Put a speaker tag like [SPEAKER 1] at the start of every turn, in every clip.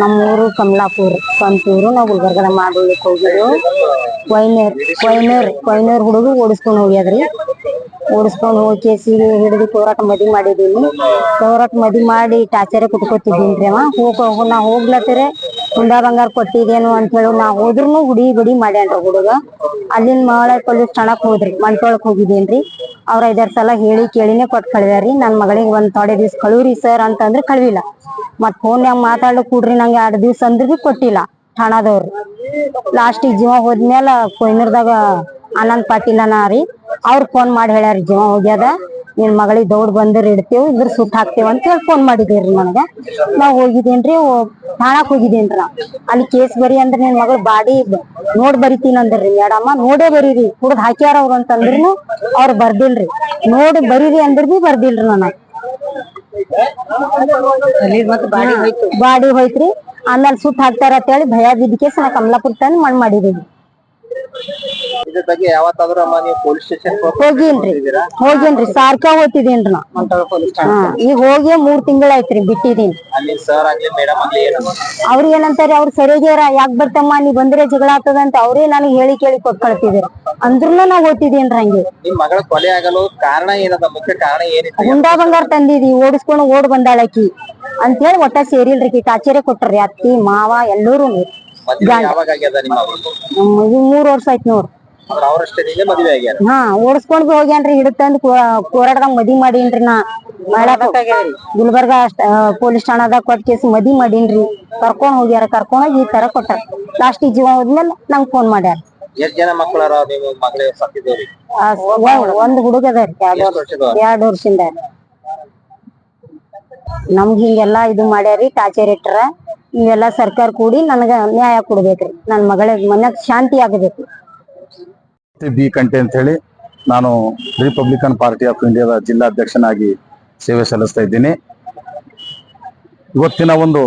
[SPEAKER 1] ನಮ್ಮೂರು ಕಮಲಾಪುರ ಸ್ವಂತೂರು ನಾವು ಗುಲ್ಬರ್ಗದ ಮಾಡ್ಲಿಕ್ಕೆ ಹೋಗಿದ್ದು ಕೊಯ್ನೇರ್ ಕೊಯ್ನೇರ್ ಕೊಯ್ನೇರ್ ಹುಡುಗ ಓಡಿಸ್ಕೊಂಡು ಹೋಗ್ಯಾದ್ರಿ. ಓಡಿಸ್ಕೊಂಡು ಹೋಗಿ ಕೇಸಿಗೆ ಹಿಡಿದು ಕೋರಾಟ ಮದಿ ಮಾಡಿದೀನಿ ಕೋರಾಟ ಮದಿ ಮಾಡಿ ಟಾಚರೆ ಕುಟ್ಕೋತಿದ್ದೀನಿ ಅವ. ಹೋಗ ನಾ ಹೋಗ್ಲತ್ತೀರಿ, ಹುಂಡ ಬಂಗಾರ ಕೊಟ್ಟಿದೇನು ಅಂತ ಹೇಳಿ ನಾ ಹೋದ್ರೂ ಹುಡಿ ಬಿಡಿ ಮಾಡ್ಯಾನ್ರಿ ಹುಡುಗ. ಅಲ್ಲಿನ ಮಳೆ ಪೊಲೀಸ್ ಠಾಣಕ್ ಹೋದ್ರಿ, ಮಂಟೊಳಕ್ ಹೋಗಿದ್ದೇನ್ರಿ. ಅವ್ರ ಐದಾರು ಸಲ ಹೇಳಿ ಕೇಳಿನೇ ಕೊಟ್ಟು ಕಳ್ವ್ಯಾರಿ ನನ್ ಮಗಳಿಗೆ ಒಂದ್ ತೊಡೆ ದಿವ್ಸ ಕಳುವ್ರಿ ಸರ್ ಅಂತಂದ್ರೆ ಕಳ್ವಿಲ್ಲ. ಮತ್ ಫೋನ್ಯಾಗ ಮಾತಾಡ್ಲಿಕ್ ಕೂಡ್ರಿ ನಂಗೆ ಎರಡ್ ದಿವ್ಸ ಅಂದ್ರ ಬಿ ಕೊಟ್ಟಿಲ್ಲ ಠಾಣಾದವ್ರು. ಲಾಸ್ಟಿಗೆ ಜೀವ ಹೋದ್ಮೇಲೆ ಕೊಯ್ನೂರ್ದಾಗ ಆನಂದ್ ಪಾಟೀಲ್ ಅನ್ನ ರೀ ಅವ್ರ ಫೋನ್ ಮಾಡಿ ಹೇಳ್ಯಾರ ಜೀವ ಹೋಗ್ಯದ. ನಿನ್ ಮಗಳಿಗೆ ದೌಡ್ ಬಂದ್ರೆ ಇಡ್ತೇವ್ ಇದ್ರ ಸುಟ್ಟ ಹಾಕ್ತೇವ ಅಂತ ಹೇಳಿ ಫೋನ್ ಮಾಡಿದೇವ್ರಿ ನನಗ. ನಾವ್ ಹೋಗಿದ್ದೇನ್ರಿ ಠಾಣಕ್ ಹೋಗಿದ್ದೇನ್ರಿ ನಾ ಅಲ್ಲಿ ಕೇಸ್ ಬರಿ ಅಂದ್ರ ನಿನ್ ಮಗಳ ಬಾಡಿ ನೋಡ್ ಬರಿತೀನಿ ಅಂದ್ರಿ ಮೇಡಮ್ಮ ನೋಡೇ ಬರೀರಿ ಕುಡ್ದ್ ಹಾಕ್ಯಾರ ಅವ್ರು ಅಂತಂದ್ರು ಅವ್ರು ಬರ್ದಿಲ್ರಿ. ನೋಡಿ ಬರೀರಿ ಅಂದ್ರ ಬಿ ಬರ್ದಿಲ್ರಿ ನನಗ
[SPEAKER 2] ಬಾಡಿ ಹೋಯ್ತು.
[SPEAKER 1] ಬಾಡಿ ಹೋಯ್ತ್ರಿ. ಆಮೇಲೆ ಸುಟ್ಟ ಹಾಕ್ತಾರ ಅಂತ ಹೇಳಿ ಭಯ ಕೇಸ್ ನಾ ಕಮಲಾಪುರ ತಂದ್ ಮಣ್ಣ್ ಮಾಡಿದೀವಿ
[SPEAKER 3] ಇದ್ರ ಬಗ್ಗೆ ಯಾವತ್ತಾದ್ರೂ ಅಮ್ಮ ನೀವು ಪೊಲೀಸ್ ಸ್ಟೇಷನ್
[SPEAKER 1] ಹೋಗಿನ್ರಿ. ಹೋಗೇನ್ರಿ. ಸಾರ್ಕ ಹೋಗ್ತಿದ್ದೀನಿ ನಾ
[SPEAKER 3] ಪೊಲೀಸ್
[SPEAKER 1] ಹಾ ಈಗ ಹೋಗಿ ಮೂರ್ ತಿಂಗಳಾಯ್ತ್ರಿ ಬಿಟ್ಟಿದೀನಿ
[SPEAKER 3] ಅಲ್ಲಿ ಸರ್ ಆಗ್ಲಿ ಮೇಡಮ್ ಆಗ್ಲಿ ಏನಮ್ಮ
[SPEAKER 1] ಅವ್ರ ಏನಂತಾರೆ ಅವ್ರ ಸರಿಯಾಗ್ಯಾರ ಯಾಕ್ ಬರ್ತಮ್ಮ ನೀ ಬಂದ್ರೆ ಜಗಳ ಆತದ ಅಂತ ಅವ್ರೇ ನನಗೆ ಹೇಳಿ ಕೇಳಿ ಕೊಟ್ ಕಳ್ತಿದ್ರು ಅಂದ್ರೂ ನಾ ಓದ್ತಿದೇನ್ರಿ ಹಂಗೆ.
[SPEAKER 3] ನಿಮ್ ಮಗಳ ಕೊಲೆ ಆಗಲು ಕಾರಣ ಏನದ? ಮುಖ್ಯ ಕಾರಣ ಏನಿತ್ತು?
[SPEAKER 1] ಹುಂಡಾ ಬಂಗಾರ ತಂದಿದಿ ಓಡಿಸ್ಕೊಂಡು ಓಡ್ ಬಂದಾಳಕಿ ಅಂತೇಳಿ ಒಟ್ಟ ಸೇರಿಲ್ರಿ ಕಿ ಕಾಚೇರಿ ಕೊಟ್ರಿ ಅತ್ತಿ ಮಾವ ಎಲ್ಲರೂ
[SPEAKER 3] ಮದ್ವೆ ಯಾವಾಗ ಆಗ್ಯದ ನಿಮ್ಮ
[SPEAKER 1] ಮೂರ್ ವರ್ಷ ಆಯ್ತು ನೋಡ್ರಿ ಹಾ ಓಡಿಸ್ಕೊಂಡ್ ಬಿ ಹೋಗ್ಯಾನ್ರಿ ಹಿಡಿತಂದ್ ಕೋರಾಟದಾಗ ಮದಿ ಮಾಡೀನ್ರಿ ನಾ. ಗುಲ್ಬರ್ಗ ಪೊಲೀಸ್ ಠಾಣಾದಾಗ ಕೊಟ್ಟ ಕೇಸ್ ಮದಿ ಮಾಡೀನ್ರಿ. ಕರ್ಕೊಂಡ್ ಹೋಗ್ಯಾರ ಕರ್ಕೊಂಡ್ ಹೋಗಿ ಈ ತರ ಕೊಟ್ಟಾರ. ಲಾಸ್ಟ್ ಜೀವ ಹೋದ್ಮೇಲೆ ನಂಗ್ ಫೋನ್ ಮಾಡ್ಯಾರ.
[SPEAKER 3] ಎಷ್ಟ್ ಜನ ಮಕ್ಕಳಾರ ನೀವು ಮಗಳೇ ಸತ್ತಿದ್ದವ್ರಿ
[SPEAKER 1] ಆ, ಒ- ಒಂದ್ ಹುಡುಗ ಎರಡ್ ಎರಡ್ ವರ್ಷದಿಂದ ನಮ್ಗ್ ಹಿಂಗೆಲ್ಲಾ ಇದು ಮಾಡ್ಯಾರಿ ಟಾರ್ಚರ್ ಇಟ್ಟರ ಇವೆಲ್ಲಾ ಸರ್ಕಾರ ಕೂಡಿ ನನಗ ನ್ಯಾಯ ಕೊಡ್ಬೇಕ್ರಿ. ನನ್ ಮಗಳ ಮನ್ಯಾಗ ಶಾಂತಿ ಆಗಬೇಕು
[SPEAKER 4] ಬಿ ಕಂಟೆ ಅಂತ ಹೇಳಿ ನಾನು ರಿಪಬ್ಲಿಕನ್ ಪಾರ್ಟಿ ಆಫ್ ಇಂಡಿಯಾದ ಜಿಲ್ಲಾಧ್ಯಕ್ಷನಾಗಿ ಸೇವೆ ಸಲ್ಲಿಸ್ತಾ ಇದ್ದೀನಿ. ಇವತ್ತಿನ ಒಂದು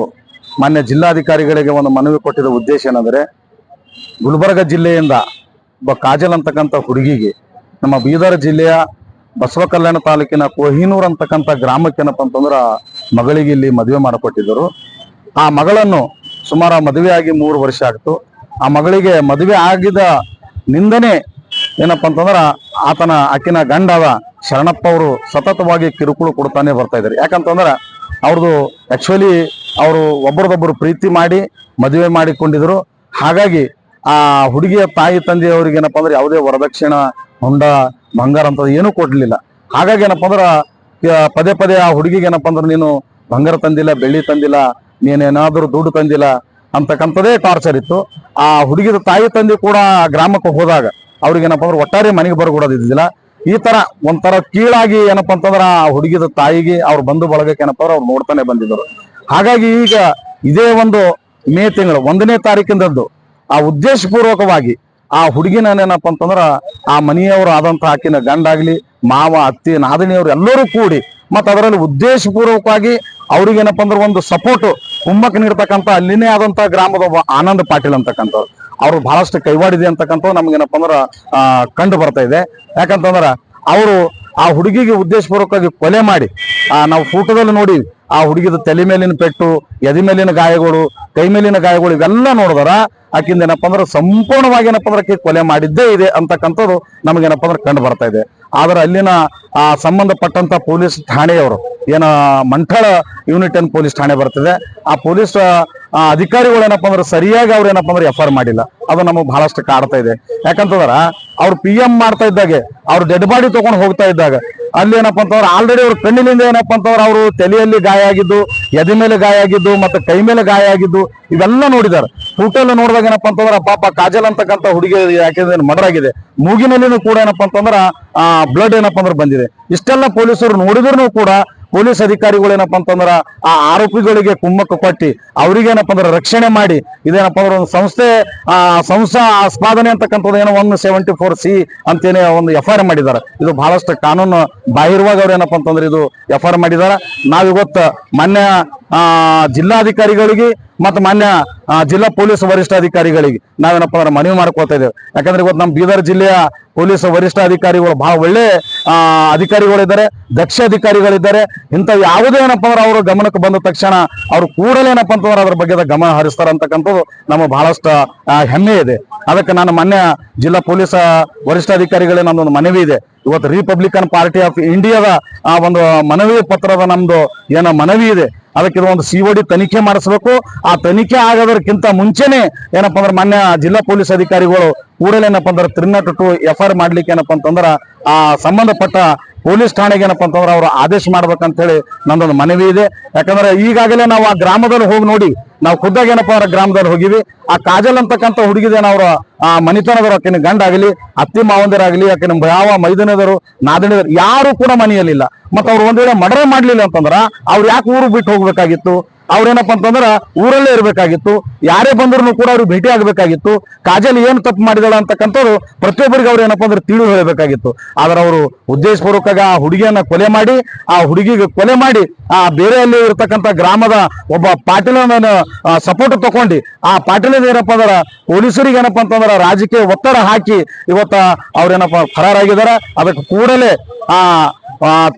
[SPEAKER 4] ಮಾನ್ಯ ಜಿಲ್ಲಾಧಿಕಾರಿಗಳಿಗೆ ಒಂದು ಮನವಿ ಕೊಟ್ಟಿದ ಉದ್ದೇಶ ಏನಂದ್ರೆ, ಗುಲ್ಬರ್ಗ ಜಿಲ್ಲೆಯಿಂದ ಒಬ್ಬ ಕಾಜಲ್ ಅಂತಕ್ಕಂಥ ಹುಡುಗಿಗೆ ನಮ್ಮ ಬೀದರ್ ಜಿಲ್ಲೆಯ ಬಸವ ಕಲ್ಯಾಣ ತಾಲೂಕಿನ ಕೊಹಿನೂರ್ ಅಂತಕ್ಕಂಥ ಗ್ರಾಮಕ್ಕೆ ಏನಪ್ಪ ಅಂತಂದ್ರ ಮಗಳಿಗೆ ಇಲ್ಲಿ ಮದುವೆ ಮಾಡಿಕೊಟ್ಟಿದ್ದರು. ಆ ಮಗಳನ್ನು ಸುಮಾರು ಮದುವೆ ಆಗಿ ಮೂರು ವರ್ಷ ಆಗ್ತು. ಆ ಮಗಳಿಗೆ ಮದುವೆ ಆಗಿದ ನಿಂದನೆ ಏನಪ್ಪಾ ಅಂತಂದ್ರ ಆತನ ಆಕಿನ ಗಂಡದ ಶರಣಪ್ಪ ಅವರು ಸತತವಾಗಿ ಕಿರುಕುಳ ಕೊಡ್ತಾನೆ ಬರ್ತಾ ಇದ್ದಾರೆ. ಯಾಕಂತಂದ್ರ ಅವ್ರದ್ದು ಆಕ್ಚುಲಿ ಅವರು ಒಬ್ಬರದೊಬ್ಬರು ಪ್ರೀತಿ ಮಾಡಿ ಮದುವೆ ಮಾಡಿಕೊಂಡಿದ್ರು. ಹಾಗಾಗಿ ಆ ಹುಡುಗಿಯ ತಾಯಿ ತಂದೆಯವರಿಗೆ ಏನಪ್ಪಾ ಅಂದ್ರೆ ಯಾವುದೇ ವರದಕ್ಷಿಣ, ಹೊಂಡ, ಬಂಗಾರ ಅಂತ ಏನೂ ಕೊಡ್ಲಿಲ್ಲ. ಹಾಗಾಗಿ ಏನಪ್ಪ ಅಂದ್ರ ಪದೇ ಪದೇ ಆ ಹುಡುಗಿಗೆ ಏನಪ್ಪಾ ಅಂದ್ರೆ ನೀನು ಬಂಗಾರ ತಂದಿಲ್ಲ, ಬೆಳ್ಳಿ ತಂದಿಲ್ಲ, ನೀನೇನಾದ್ರೂ ದುಡ್ಡು ತಂದಿಲ್ಲ ಅಂತಕ್ಕಂಥದ್ದೇ ಟಾರ್ಚರ್ ಇತ್ತು. ಆ ಹುಡುಗಿದ ತಾಯಿ ತಂದೆ ಕೂಡ ಗ್ರಾಮಕ್ಕೆ ಹೋದಾಗ ಅವ್ರಿಗೆ ಏನಪ್ಪಾ ಅಂದ್ರೆ ಒಟ್ಟಾರೆ ಮನೆಗೆ ಬರ್ಕೊಡೋದಿದ್ದಿಲ್ಲ ಈ ತರ ಒಂಥರ ಕೀಳಾಗಿ ಏನಪ್ಪಾ ಅಂತಂದ್ರ ಆ ಹುಡುಗಿದ ತಾಯಿಗೆ ಅವ್ರು ಬಂಧು ಬಳಗಕ್ಕೆ ಏನಪ್ಪ ಅಂದ್ರೆ ಅವ್ರು ನೋಡ್ತಾನೆ ಬಂದಿದ್ರು ಹಾಗಾಗಿ ಈಗ ಇದೇ ಒಂದು ಮೇ ತಿಂಗಳು, ಒಂದನೇ ತಾರೀಕಿಂದದ್ದು ಆ ಉದ್ದೇಶಪೂರ್ವಕವಾಗಿ ಆ ಹುಡುಗಿನ ಏನಪ್ಪಾ ಅಂತಂದ್ರ ಆ ಮನೆಯವರು ಆದಂತ ಆಕಿನ ಗಂಡಾಗ್ಲಿ, ಮಾವ, ಅತ್ತಿ, ನಾದಿನಿಯವರು ಎಲ್ಲರೂ ಕೂಡಿ ಮತ್ತ ಅದರಲ್ಲಿ ಉದ್ದೇಶಪೂರ್ವಕವಾಗಿ ಅವ್ರಿಗೆ ಏನಪ್ಪಾ ಅಂದ್ರೆ ಒಂದು ಸಪೋರ್ಟ್ ಕುಮ್ಮಕ್ ನೀಡ್ತಕ್ಕಂತ ಅಲ್ಲಿನೇ ಆದಂತ ಗ್ರಾಮದ ಆನಂದ್ ಪಾಟೀಲ್ ಅಂತಕ್ಕಂಥವ್ರು. ಅವ್ರು ಬಹಳಷ್ಟು ಕೈವಾಡಿದೆ ಅಂತಕ್ಕಂಥ ನಮ್ಗೇನಪ್ಪ ಅಂದ್ರೆ ಕಂಡು ಬರ್ತಾ ಇದೆ. ಯಾಕಂತಂದ್ರೆ, ಅವರು ಆ ಹುಡುಗಿಗೆ ಉದ್ದೇಶಪೂರ್ವಕವಾಗಿ ಕೊಲೆ ಮಾಡಿ, ಆ, ನಾವು ಫೋಟೋದಲ್ಲಿ ನೋಡಿ, ಆ ಹುಡುಗಿದ ತಲೆ ಮೇಲಿನ ಪೆಟ್ಟು, ಎದೆ ಮೇಲಿನ ಗಾಯಗಳು, ಕೈ ಮೇಲಿನ ಗಾಯಗಳು, ಇವೆಲ್ಲ ನೋಡಿದ್ರ ಆಕಿಂದ ಏನಪ್ಪ ಅಂದ್ರೆ ಸಂಪೂರ್ಣವಾಗಿ ಏನಪ್ಪ ಅಂದ್ರೆ ಕೊಲೆ ಮಾಡಿದ್ದೇ ಇದೆ ಅಂತಕ್ಕಂಥದ್ದು ನಮಗೇನಪ್ಪ ಅಂದ್ರೆ ಕಂಡು ಬರ್ತಾ ಇದೆ. ಆದ್ರೆ ಅಲ್ಲಿನ, ಆ, ಸಂಬಂಧಪಟ್ಟಂತ ಪೊಲೀಸ್ ಠಾಣೆಯವರು, ಏನ, ಮಂಠಳ ಯೂನಿಟ್ ಅನ್ ಪೊಲೀಸ್ ಠಾಣೆ ಬರ್ತದೆ. ಆ ಪೊಲೀಸ್ ಅಧಿಕಾರಿಗಳು ಏನಪ್ಪ ಅಂದ್ರೆ ಸರಿಯಾಗಿ ಅವ್ರು ಏನಪ್ಪ ಅಂದ್ರೆ ಎಫ್ ಮಾಡಿಲ್ಲ. ಅದು ನಮಗೆ ಬಹಳಷ್ಟು ಕಾಡ್ತಾ ಇದೆ. ಯಾಕಂತಂದ್ರ, ಅವ್ರು ಪಿ ಎಂ ಮಾಡ್ತಾ ಇದ್ದಾಗೆ, ಅವ್ರು ಡೆಡ್ ಬಾಡಿ ತಗೊಂಡು ಹೋಗ್ತಾ ಇದ್ದಾಗ, ಅಲ್ಲಿ ಏನಪ್ಪ ಅಂತಂದ್ರೆ ಆಲ್ರೆಡಿ ಅವ್ರ ಕಣ್ಣಿನಿಂದ ಏನಪ್ಪ ಅಂತಂದ್ರೆ ಅವರು ತಲೆಯಲ್ಲಿ ಗಾಯ ಆಗಿದ್ದು ಎದೆ ಮೇಲೆ ಗಾಯ ಆಗಿದ್ದು ಮತ್ತೆ ಕೈ ಮೇಲೆ ಗಾಯ ಆಗಿದ್ದು ಇವೆಲ್ಲ ನೋಡಿದ್ದಾರೆ. ಫೋಟೋ ನೋಡಿದಾಗ ಏನಪ್ಪಾ ಅಂತಂದ್ರ, ಪಾಪ ಕಾಜಲ್ ಅಂತಕ್ಕಂಥ ಹುಡುಗಿ ಯಾಕೆಂದ್ರೆ ಮರ್ಡರ್ ಆಗಿದೆ ಮೂಗಿನಲ್ಲಿನೂ ಕೂಡ ಏನಪ್ಪಾ ಅಂತಂದ್ರ, ಆ ಬ್ಲಡ್ ಏನಪ್ಪಾ ಅಂದ್ರೆ ಬಂದಿದೆ. ಇಷ್ಟೆಲ್ಲ ಪೊಲೀಸರು ನೋಡಿದ್ರು ಕೂಡ ಪೊಲೀಸ್ ಅಧಿಕಾರಿಗಳು ಏನಪ್ಪ ಅಂತಂದ್ರ ಆ ಆರೋಪಿಗಳಿಗೆ ಕುಮ್ಮಕ್ಕು ಕೊಟ್ಟು ಅವರಿಗೇನಪ್ಪ ಅಂದ್ರೆ ರಕ್ಷಣೆ ಮಾಡಿ, ಇದೇನಪ್ಪ ಅಂದ್ರೆ ಒಂದು ಸಂಸ್ಥೆ, ಆ ಸಂಸ್ಥಾ ಆಸ್ಪಾದನೆ ಅಂತಕ್ಕಂಥದ್ದು ಏನೋ ಒನ್ ಸೆವೆಂಟಿ ಫೋರ್ ಸಿ ಅಂತೇನೆ ಒಂದು ಎಫ್ ಐ ಆರ್ ಮಾಡಿದ್ದಾರೆ. ಇದು ಬಹಳಷ್ಟು ಕಾನೂನು ಬಾಹಿರವಾಗಿ ಅವ್ರು ಏನಪ್ಪ ಅಂತಂದ್ರೆ ಇದು ಎಫ್ ಐ ಆರ್ ಮಾಡಿದ್ದಾರೆ. ನಾವಿವತ್ತು ಮಾನ್ಯ ಜಿಲ್ಲಾಧಿಕಾರಿಗಳಿಗೆ ಮತ್ತು ಮಾನ್ಯ ಜಿಲ್ಲಾ ಪೊಲೀಸ್ ವರಿಷ್ಠಾಧಿಕಾರಿಗಳಿಗೆ ನಾವೇನಪ್ಪ ಅಂದ್ರೆ ಮನವಿ ಮಾಡ್ಕೊಳ್ತಾ ಇದ್ದೇವೆ. ಯಾಕಂದ್ರೆ ಇವತ್ತು ನಮ್ಮ ಬೀದರ್ ಜಿಲ್ಲೆಯ
[SPEAKER 5] ಪೊಲೀಸ್ ವರಿಷ್ಠ ಅಧಿಕಾರಿಗಳು ಬಹಳ ಒಳ್ಳೆ ಅಧಿಕಾರಿಗಳಿದ್ದಾರೆ, ದಕ್ಷ ಅಧಿಕಾರಿಗಳಿದ್ದಾರೆ. ಇಂಥ ಯಾವುದೇ ಏನಪ್ಪ ಅಂದ್ರೆ ಅವರು ಗಮನಕ್ಕೆ ಬಂದ ತಕ್ಷಣ ಅವ್ರು ಕೂಡಲೇ ಏನಪ್ಪ ಅಂತಂದ್ರೆ ಅದ್ರ ಬಗ್ಗೆ ಗಮನ ಹರಿಸ್ತಾರ ಅಂತಕ್ಕಂಥದ್ದು ನಮ್ಮ ಬಹಳಷ್ಟು ಹೆಮ್ಮೆ ಇದೆ. ಅದಕ್ಕೆ ನಾನು ಮೊನ್ನೆ ಜಿಲ್ಲಾ ಪೊಲೀಸ್ ವರಿಷ್ಠ ವರಿಷ್ಠಾಧಿಕಾರಿಗಳೇ ನಮ್ದೊಂದು ಮನವಿ ಇದೆ. ಇವತ್ತು ರಿಪಬ್ಲಿಕನ್ ಪಾರ್ಟಿ ಆಫ್ ಇಂಡಿಯಾದ ಆ, ಒಂದು ಮನವಿ ಪತ್ರದ ನಮ್ದು ಏನೋ ಮನವಿ ಇದೆ. ಅದಕ್ಕೆ ಒಂದು ಡಿ ತನಿಖೆ ಮಾಡಿಸ್ಬೇಕು. ಆ ತನಿಖೆ ಆಗೋದಕ್ಕಿಂತ ಮುಂಚೆನೆ ಏನಪ್ಪ ಅಂದ್ರೆ ಮಾನ್ಯ ಜಿಲ್ಲಾ ಪೊಲೀಸ್ ಅಧಿಕಾರಿಗಳು ಕೂಡಲೇ ಏನಪ್ಪ ಅಂದ್ರೆ three nought two F I R ಮಾಡ್ಲಿಕ್ಕೆ ಏನಪ್ಪ ಅಂತಂದ್ರ, ಆ ಸಂಬಂಧಪಟ್ಟ ಪೊಲೀಸ್ ಠಾಣೆಗೆ ಏನಪ್ಪ ಅಂತಂದ್ರೆ ಅವರು ಆದೇಶ ಮಾಡ್ಬೇಕಂತ ಹೇಳಿ ನಂದೊಂದು ಮನವಿ ಇದೆ. ಯಾಕಂದ್ರೆ ಈಗಾಗಲೇ ನಾವು ಆ ಗ್ರಾಮದಲ್ಲಿ ಹೋಗಿ ನೋಡಿ ನಾವು ಖುದ್ದಾಗ ಏನಪ್ಪ ಅಂದ್ರೆ ಗ್ರಾಮದಲ್ಲಿ ಹೋಗಿವಿ. ಆ ಕಾಜಲ್ ಅಂತಕ್ಕಂಥ ಹುಡುಗಿದೇನ ಅವರ, ಆ ಮನಿತನದವರು ಆಕಿನ ಗಂಡ ಆಗಲಿ ಅತ್ತಿ ಮಾವಂದಿರಾಗಲಿ, ಆಕಿನ ಯಾವ ಮೈದಾನದವರು ನಾದಣಿದರು ಯಾರು ಕೂಡ ಮನೆಯಲ್ಲಿಲ್ಲ. ಮತ್ತ ಅವ್ರು ಒಂದ್ ವೇಳೆ ಮರ್ಡರ್ ಮಾಡ್ಲಿಲ್ಲ ಅಂತಂದ್ರ ಅವ್ರು ಯಾಕೆ ಊರು ಬಿಟ್ಟು ಹೋಗ್ಬೇಕಾಗಿತ್ತು? ಅವ್ರೇನಪ್ಪ ಅಂತಂದ್ರೆ ಊರಲ್ಲೇ ಇರಬೇಕಾಗಿತ್ತು, ಯಾರೇ ಬಂದ್ರು ಕೂಡ ಅವ್ರಿಗೆ ಭೇಟಿ ಆಗಬೇಕಾಗಿತ್ತು, ಕಾಜಲ್ ಏನು ತಪ್ಪು ಮಾಡಿದಾಳ ಅಂತಕ್ಕಂಥವ್ರು ಪ್ರತಿಯೊಬ್ಬರಿಗೆ ಅವ್ರು ಏನಪ್ಪ ಅಂದ್ರೆ ತಿಳಿದು ಹೇಳಬೇಕಾಗಿತ್ತು. ಆದ್ರೆ ಅವರು ಉದ್ದೇಶಪೂರ್ವಕವಾಗಿ ಆ ಹುಡುಗಿಯನ್ನ ಕೊಲೆ ಮಾಡಿ, ಆ ಹುಡುಗಿಗೆ ಕೊಲೆ ಮಾಡಿ, ಆ ಬೇರೆಯಲ್ಲಿ ಇರತಕ್ಕಂಥ ಗ್ರಾಮದ ಒಬ್ಬ ಪಾಟೀಲನ ಸಪೋರ್ಟ್ ತಗೊಂಡು, ಆ ಪಾಟೀಲ ಏನಪ್ಪ ಅಂದ್ರೆ ಪೊಲೀಸರಿಗೆ ಏನಪ್ಪ ಅಂತಂದ್ರ ರಾಜಕೀಯ ಒತ್ತಡ ಹಾಕಿ ಇವತ್ತ ಅವ್ರೇನಪ್ಪ ಫರಾರಾಗಿದಾರ ಅದಕ್ಕೆ ಕೂಡಲೇ, ಆ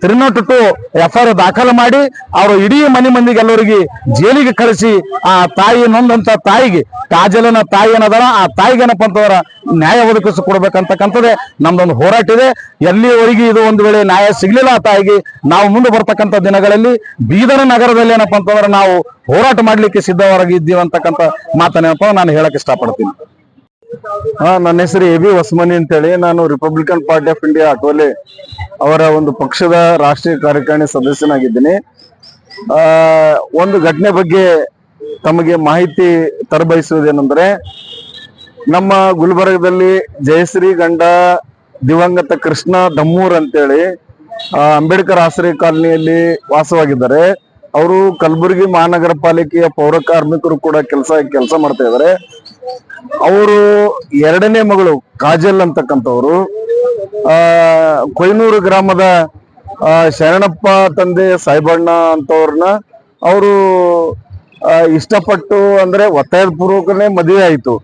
[SPEAKER 5] three nought two F I R ದಾಖಲು ಮಾಡಿ ಅವರು ಇಡೀ ಮನೆ ಮಂದಿಗೆ ಎಲ್ಲರಿಗೆ ಜೈಲಿಗೆ ಕಳಿಸಿ ಆ ತಾಯಿ ನೊಂದಂತ ತಾಯಿಗೆ, ಕಾಜಲನ ತಾಯಿ ಏನದಾರ ಆ ತಾಯಿಗೆ ಏನಪ್ಪ ಅಂತಂದ್ರ ನ್ಯಾಯ ಒದಗಿಸಿ ಕೊಡ್ಬೇಕಂತಕ್ಕಂಥದ್ದೇ ನಮ್ದೊಂದು ಹೋರಾಟ ಇದೆ. ಎಲ್ಲಿವರೆಗೆ ಇದು ಒಂದು ವೇಳೆ ನ್ಯಾಯ ಸಿಗ್ಲಿಲ್ಲ ಆ ತಾಯಿಗೆ, ನಾವು ಮುಂದೆ ಬರ್ತಕ್ಕಂಥ ದಿನಗಳಲ್ಲಿ ಬೀದರ ನಗರದಲ್ಲಿ ಏನಪ್ಪ ಅಂತಂದ್ರೆ ನಾವು ಹೋರಾಟ ಮಾಡ್ಲಿಕ್ಕೆ ಸಿದ್ಧವಾಗಿದ್ದೀವಿ ಅಂತಕ್ಕಂಥ ಮಾತನ್ನೇನಪ್ಪ ನಾನು ಹೇಳಕ್ ಇಷ್ಟಪಡ್ತೀನಿ. ಹಾ, ನನ್ನ ಹೆಸರು ಎ ಬಿ ಹೊಸಮನಿ ಅಂತೇಳಿ. ನಾನು Republican Party of India Athawale ಅವರ ಒಂದು ಪಕ್ಷದ ರಾಷ್ಟ್ರೀಯ ಕಾರ್ಯಕಾರಿಣಿ ಸದಸ್ಯನಾಗಿದ್ದೀನಿ. ಆ, ಒಂದು ಘಟನೆ ಬಗ್ಗೆ ತಮಗೆ ಮಾಹಿತಿ ತರಬಯಸುವುದೇನೆಂದ್ರೆ, ನಮ್ಮ ಗುಲ್ಬರ್ಗದಲ್ಲಿ ಜಯಶ್ರೀ ಗಂಡ ದಿವಂಗತ ಕೃಷ್ಣ ದಮ್ಮೂರ್ ಅಂತೇಳಿ ಅಂಬೇಡ್ಕರ್ ಆಶ್ರಯ ಕಾಲನಿಯಲ್ಲಿ ವಾಸವಾಗಿದ್ದಾರೆ. ಅವರು ಕಲಬುರಗಿ ಮಹಾನಗರ ಪಾಲಿಕೆಯ ಪೌರ ಕಾರ್ಮಿಕರು ಕೂಡ ಕೆಲಸ ಕೆಲಸ ಮಾಡ್ತಾ ಇದ್ದಾರೆ. ಅವರು ಎರಡನೇ ಮಗಳು ಕಾಜಲ್ ಅಂತಕ್ಕಂಥವ್ರು. ಆ, ಕೊಯ್ನೂರು ಗ್ರಾಮದ ಶರಣಪ್ಪ ತಂದೆ ಸಾಯಿಬಣ್ಣ ಅಂತವ್ರನ್ನ ಅವರು ಇಷ್ಟಪಟ್ಟು ಅಂದ್ರೆ ಒತ್ತಾಯದ ಪೂರ್ವಕನೇ ಮದುವೆ ಆಯ್ತು.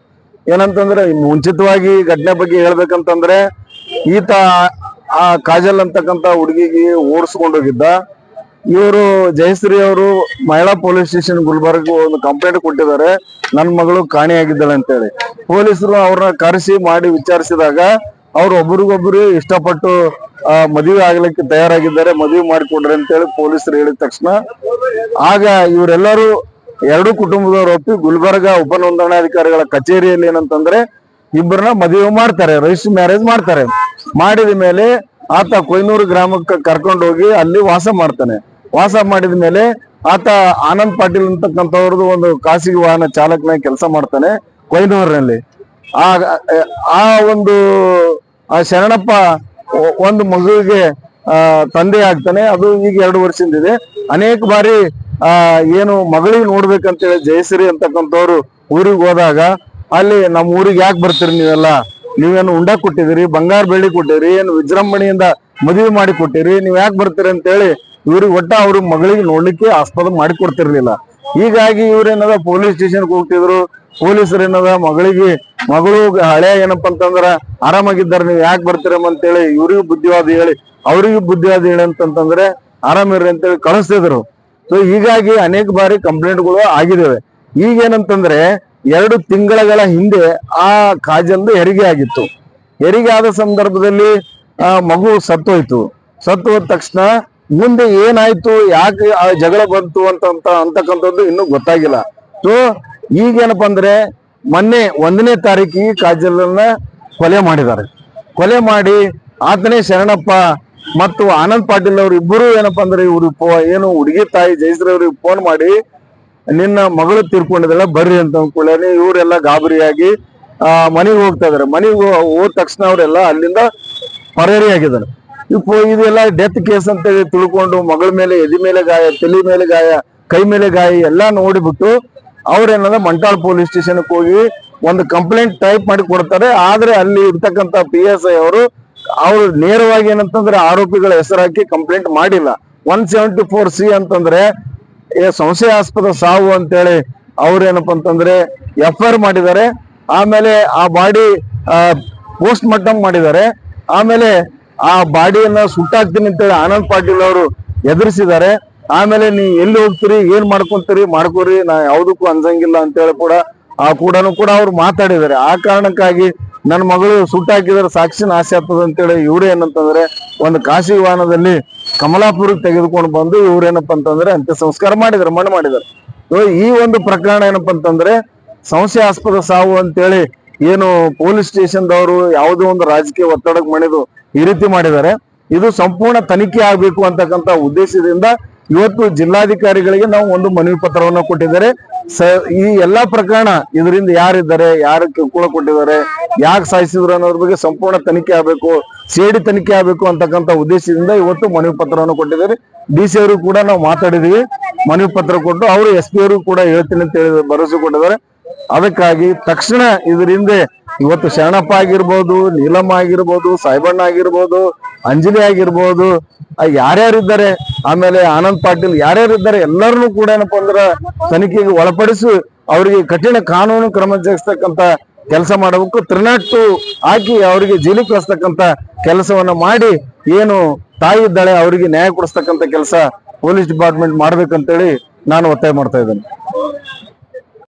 [SPEAKER 5] ಏನಂತಂದ್ರೆ ಮುಂಚಿತವಾಗಿ ಘಟನೆ ಬಗ್ಗೆ ಹೇಳ್ಬೇಕಂತಂದ್ರೆ ಈತ ಆ ಕಾಜಲ್ ಅಂತಕ್ಕಂಥ ಹುಡುಗಿಗೆ ಓಡಿಸ್ಕೊಂಡು ಹೋಗಿದ್ದ. ಇವರು ಜಯಶ್ರೀ ಅವರು ಮಹಿಳಾ ಪೊಲೀಸ್ ಸ್ಟೇಷನ್ ಗುಲ್ಬರ್ಗ ಒಂದು ಕಂಪ್ಲೇಂಟ್ ಕೊಟ್ಟಿದ್ದಾರೆ. ನನ್ನ ಮಗಳು ಕಾಣೆಯಾಗಿದ್ದಾಳೆ ಅಂತೇಳಿ. ಪೊಲೀಸರು ಅವ್ರನ್ನ ಕರೆಸಿ ಮಾಡಿ ವಿಚಾರಿಸಿದಾಗ ಅವ್ರು ಒಬ್ರಿಗೊಬ್ರು ಇಷ್ಟಪಟ್ಟು ಆ, ಮದುವೆ ಆಗ್ಲಿಕ್ಕೆ ತಯಾರಾಗಿದ್ದಾರೆ ಮದುವೆ ಮಾಡಿಕೊಡ್ರಿ ಅಂತೇಳಿ ಪೊಲೀಸರು ಹೇಳಿದ ತಕ್ಷಣ ಆಗ ಇವರೆಲ್ಲರೂ ಎರಡು ಕುಟುಂಬದವರು ಒಪ್ಪಿ ಗುಲ್ಬರ್ಗ ಉಪನೋಂದಣಾಧಿಕಾರಿಗಳ ಕಚೇರಿಯಲ್ಲಿ ಏನಂತಂದ್ರೆ ಇಬ್ಬರನ್ನ ಮದುವೆ ಮಾಡ್ತಾರೆ ರಿಜಿಸ್ಟರ್ ಮ್ಯಾರೇಜ್ ಮಾಡ್ತಾರೆ. ಮಾಡಿದ ಮೇಲೆ ಆತ ಕೊಯ್ನೂರು ಗ್ರಾಮಕ್ಕೆ ಕರ್ಕೊಂಡು ಹೋಗಿ ಅಲ್ಲಿ ವಾಸ ಮಾಡ್ತಾನೆ. ವಾಸ ಮಾಡಿದ ಮೇಲೆ ಆತ ಆನಂದ್ ಪಾಟೀಲ್ ಅಂತಕ್ಕಂಥವ್ರದ್ದು ಒಂದು ಖಾಸಗಿ ವಾಹನ ಚಾಲಕನ ಕೆಲಸ ಮಾಡ್ತಾನೆ ಕೊಯ್ನೂರಿನಲ್ಲಿ. ಆ ಆ ಒಂದು, ಆ ಶರಣಪ್ಪ ಒಂದು ಮಗುವಿಗೆ ತಂದೆ ಆಗ್ತಾನೆ. ಅದು ಈಗ ಎರಡು ವರ್ಷದಿಂದ ಇದೆ. ಅನೇಕ ಬಾರಿ, ಆ, ಏನು ಮಗಳಿಗೆ ನೋಡ್ಬೇಕಂತೇಳಿ ಜಯಶ್ರೀ ಅಂತಕ್ಕಂಥವ್ರು ಊರಿಗೆ ಹೋದಾಗ ಅಲ್ಲಿ ನಮ್ಮ ಊರಿಗೆ ಯಾಕೆ ಬರ್ತೀರಿ ನೀವೆಲ್ಲ? ನೀವೇನು ಉಂಡ ಕೊಟ್ಟಿದ್ದೀರಿ, ಬಂಗಾರ ಬೆಳ್ಳಿ ಕೊಟ್ಟಿರಿ ಏನು ವಿಜೃಂಭಣೆಯಿಂದ ಮದುವೆ ಮಾಡಿ ಕೊಟ್ಟಿರಿ ನೀವ್ ಯಾಕೆ ಬರ್ತೀರಿ? ಅಂತೇಳಿ ಇವ್ರಿಗೆ ಒಟ್ಟ ಅವ್ರ ಮಗಳಿಗೆ ನೋಡ್ಲಿಕ್ಕೆ ಆಸ್ಪದ ಮಾಡಿ ಕೊಡ್ತಿರ್ಲಿಲ್ಲ. ಹೀಗಾಗಿ ಇವ್ರೇನದ ಪೊಲೀಸ್ ಸ್ಟೇಷನ್ಗೆ ಹೋಗ್ತಿದ್ರು. ಪೊಲೀಸರು ಏನದ ಮಗಳಿಗೆ, ಮಗಳು ಹಳೆ ಏನಪ್ಪ ಅಂತಂದ್ರ ಆರಾಮಾಗಿದ್ದಾರೆ, ನೀವು ಯಾಕೆ ಬರ್ತೀರಮ್ಮ ಅಂತೇಳಿ ಇವ್ರಿಗೂ ಬುದ್ಧಿವಾದ ಹೇಳಿ, ಅವ್ರಿಗೂ ಬುದ್ಧಿವಾದ ಹೇಳಿ ಅಂತಂತಂದ್ರೆ ಆರಾಮಿರ್ರಿ ಅಂತೇಳಿ ಕಳಿಸ್ತಿದ್ರು. ಸೊ ಹೀಗಾಗಿ ಅನೇಕ ಬಾರಿ ಕಂಪ್ಲೇಂಟ್ಗಳು ಆಗಿದ್ದಾವೆ ಈಗೇನಂತಂದ್ರೆ ಎರಡು ತಿಂಗಳ ಹಿಂದೆ ಆ ಕಾಜಲ್ದು ಹೆರಿಗೆ ಆಗಿತ್ತು. ಹೆರಿಗೆ ಆದ ಸಂದರ್ಭದಲ್ಲಿ ಮಗು ಸತ್ತೋಯ್ತು. ಸತ್ತು ಹೋದ ತಕ್ಷಣ ಮುಂದೆ ಏನಾಯ್ತು, ಯಾಕೆ ಆ ಜಗಳ ಬಂತು ಅಂತ ಅಂತಕ್ಕಂಥದ್ದು ಇನ್ನೂ ಗೊತ್ತಾಗಿಲ್ಲ. ಸೊ ಈಗೇನಪ್ಪ ಅಂದ್ರೆ, ಮೊನ್ನೆ ಒಂದನೇ ತಾರೀಕಿಗೆ ಕಾಜಲನ್ನ ಕೊಲೆ ಮಾಡಿದ್ದಾರೆ. ಕೊಲೆ ಮಾಡಿ ಆತನೇ ಶರಣಪ್ಪ ಮತ್ತು ಆನಂದ್ ಪಾಟೀಲ್ ಅವರು ಇಬ್ಬರು ಏನಪ್ಪ ಅಂದ್ರೆ ಇವ್ರು ಏನು ಹುಡುಗಿ ತಾಯಿ ಜಯಶ್ರೀ ಅವ್ರಿಗೆ ಫೋನ್ ಮಾಡಿ, ನಿನ್ನ ಮಗಳು ತೀರ್ಕೊಂಡಿದ್ದಾಳೆ, ಬರ್ರಿ ಅಂತ ಅಂದ್ಕೊಳ್ಳಿ ಇವರೆಲ್ಲ ಗಾಬರಿಯಾಗಿ, ಆ, ಮನೆಗೆ ಹೋಗ್ತಾ ಇದಾರೆ ಮನೆಗೆ ಹೋದ ತಕ್ಷಣ ಅವರೆಲ್ಲ ಅಲ್ಲಿಂದ ಪರಾರಿ ಆಗಿದ್ದಾರೆ ಇಪ್ಪ, ಇದೆಲ್ಲ ಡೆತ್ ಕೇಸ್ ಅಂತ ಹೇಳಿ ತಿಳ್ಕೊಂಡು ಮಗಳ ಮೇಲೆ, ಎದಿ ಮೇಲೆ ಗಾಯ, ತಲೆ ಮೇಲೆ ಗಾಯ, ಕೈ ಮೇಲೆ ಗಾಯ ಎಲ್ಲ ನೋಡಿಬಿಟ್ಟು ಅವ್ರೇನಂದ್ರೆ ಮಂಟಾಳ್ ಪೊಲೀಸ್ ಸ್ಟೇಷನ್ಗೆ ಹೋಗಿ ಒಂದು ಕಂಪ್ಲೇಂಟ್ ಟೈಪ್ ಮಾಡಿ ಕೊಡ್ತಾರೆ. ಆದ್ರೆ ಅಲ್ಲಿ ಇರ್ತಕ್ಕಂತ ಪಿ ಎಸ್ ಐ ಅವರು, ಅವ್ರು ನೇರವಾಗಿ ಏನಂತಂದ್ರೆ ಆರೋಪಿಗಳ ಹೆಸರಾಕಿ ಕಂಪ್ಲೇಂಟ್ ಮಾಡಿಲ್ಲ. ಒನ್ ಸೆವೆಂಟಿ ಫೋರ್ ಸಿ ಅಂತಂದ್ರೆ ಸಂಶಯಾಸ್ಪದ ಸಾವು ಅಂತೇಳಿ ಅವ್ರೇನಪ್ಪ ಅಂತಂದ್ರೆ ಎಫ್ ಐ ಆರ್ ಮಾಡಿದ್ದಾರೆ. ಆಮೇಲೆ ಆ ಬಾಡಿ ಪೋಸ್ಟ್ ಮಾರ್ಟಮ್ ಮಾಡಿದ್ದಾರೆ. ಆಮೇಲೆ ಆ ಬಾಡಿಯನ್ನ ಸುಟ್ಟಾಕ್ತೀನಿ ಅಂತೇಳಿ ಆನಂದ್ ಪಾಟೀಲ್ ಅವರು ಎದುರಿಸಿದ್ದಾರೆ. ಆಮೇಲೆ ನೀ ಎಲ್ಲಿ ಹೋಗ್ತೀರಿ, ಏನ್ ಮಾಡ್ಕೊಂತೀರಿ, ಮಾಡ್ಕೋರಿ, ನಾ ಯಾವ್ದಕ್ಕೂ ಅನ್ಸಂಗಿಲ್ಲ ಅಂತೇಳಿ ಕೂಡ ಆ ಕೂಡನು ಕೂಡ ಅವ್ರು ಮಾತಾಡಿದ್ದಾರೆ. ಆ ಕಾರಣಕ್ಕಾಗಿ ನನ್ನ ಮಗಳು ಸುಟ್ಟಾಕಿದ್ರೆ ಸಾಕ್ಷಿ ನಾಶ ಆಗ್ತದ ಅಂತೇಳಿ ಇವ್ರು ಏನಂತಂದ್ರೆ ಒಂದು ಕಾಶಿ ವಾಹನದಲ್ಲಿ ಕಮಲಾಪುರಕ್ಕೆ ತೆಗೆದುಕೊಂಡು ಬಂದು ಇವ್ರೇನಪ್ಪ ಅಂತಂದ್ರೆ ಅಂತ್ಯ ಸಂಸ್ಕಾರ ಮಾಡಿದ್ರು ಮಣ್ಣು ಮಾಡಿದ್ದಾರೆ. ಸೊ ಈ ಒಂದು ಪ್ರಕರಣ ಏನಪ್ಪ ಅಂತಂದ್ರೆ ಸಂಶಯಾಸ್ಪದ ಸಾವು ಅಂತೇಳಿ ಏನು ಪೊಲೀಸ್ ಸ್ಟೇಷನ್ದವರು ಯಾವುದೋ ಒಂದು ರಾಜಕೀಯ ಒತ್ತಡಕ್ಕೆ ಮಣಿದು ಈ ರೀತಿ ಮಾಡಿದ್ದಾರೆ. ಇದು ಸಂಪೂರ್ಣ ತನಿಖೆ ಆಗಬೇಕು ಅಂತಕ್ಕಂಥ ಉದ್ದೇಶದಿಂದ ಇವತ್ತು ಜಿಲ್ಲಾಧಿಕಾರಿಗಳಿಗೆ ನಾವು ಒಂದು ಮನವಿ ಪತ್ರವನ್ನು ಕೊಟ್ಟಿದ್ದಾರೆ. ಸ, ಈ ಎಲ್ಲಾ ಪ್ರಕರಣ ಇದರಿಂದ ಯಾರಿದ್ದಾರೆ ಯಾರು ಕಿರುಕುಳ ಕೊಟ್ಟಿದ್ದಾರೆ, ಯಾಕೆ ಸಾಯಿಸಿದ್ರು ಅನ್ನೋದ್ರ ಬಗ್ಗೆ ಸಂಪೂರ್ಣ ತನಿಖೆ ಆಗಬೇಕು ಸೇಡಿ ತನಿಖೆ ಆಗಬೇಕು ಅಂತಕ್ಕಂಥ ಉದ್ದೇಶದಿಂದ ಇವತ್ತು ಮನವಿ ಪತ್ರವನ್ನು ಕೊಟ್ಟಿದ್ದಾರೆ. ಡಿ ಸಿ ಅವರು ಕೂಡ ನಾವು ಮಾತಾಡಿದೀವಿ ಮನವಿ ಪತ್ರ ಕೊಟ್ಟು ಅವರು ಎಸ್ ಪಿ ಅವರು ಕೂಡ ಹೇಳ್ತೀನಿ ಅಂತ ಹೇಳಿ ಭರವಸೆ ಕೊಟ್ಟಿದ್ದಾರೆ. ಅದಕ್ಕಾಗಿ ತಕ್ಷಣ ಇದ್ರ ಹಿಂದೆ ಇವತ್ತು ಶರಣಪ್ಪ ಆಗಿರ್ಬೋದು, ನೀಲಮ್ಮ ಆಗಿರ್ಬೋದು, ಸಾಯಿಬಣ್ಣ ಆಗಿರ್ಬೋದು, ಅಂಜಲಿ ಆಗಿರ್ಬೋದು ಯಾರ್ಯಾರಿದ್ದಾರೆ ಆಮೇಲೆ ಆನಂದ್ ಪಾಟೀಲ್ ಯಾರ್ಯಾರಿದ್ದಾರೆ ಎಲ್ಲರನ್ನೂ ಕೂಡ ಏನಪ್ಪಾ ಅಂದ್ರ ತನಿಖೆಗೆ ಒಳಪಡಿಸಿ, ಅವರಿಗೆ ಕಠಿಣ ಕಾನೂನು ಕ್ರಮ ಜರುಗಿಸ್ತಕ್ಕಂತ ಕೆಲಸ ಮಾಡಬೇಕು. ತ್ರಿನಾಟು ಹಾಕಿ ಅವರಿಗೆ ಜೈಲಿಗೆ ಕಳಿಸ್ತಕ್ಕಂತ ಕೆಲಸವನ್ನ ಮಾಡಿ, ಏನು ತಾಯಿ ಇದ್ದಾಳೆ, ಅವರಿಗೆ ನ್ಯಾಯ ಕೊಡಿಸ್ತಕ್ಕಂತ ಕೆಲಸ ಪೊಲೀಸ್ ಡಿಪಾರ್ಟ್ಮೆಂಟ್ ಮಾಡ್ಬೇಕಂತೇಳಿ ನಾನು ಒತ್ತಾಯ ಮಾಡ್ತಾ ಇದ್ದೇನೆ.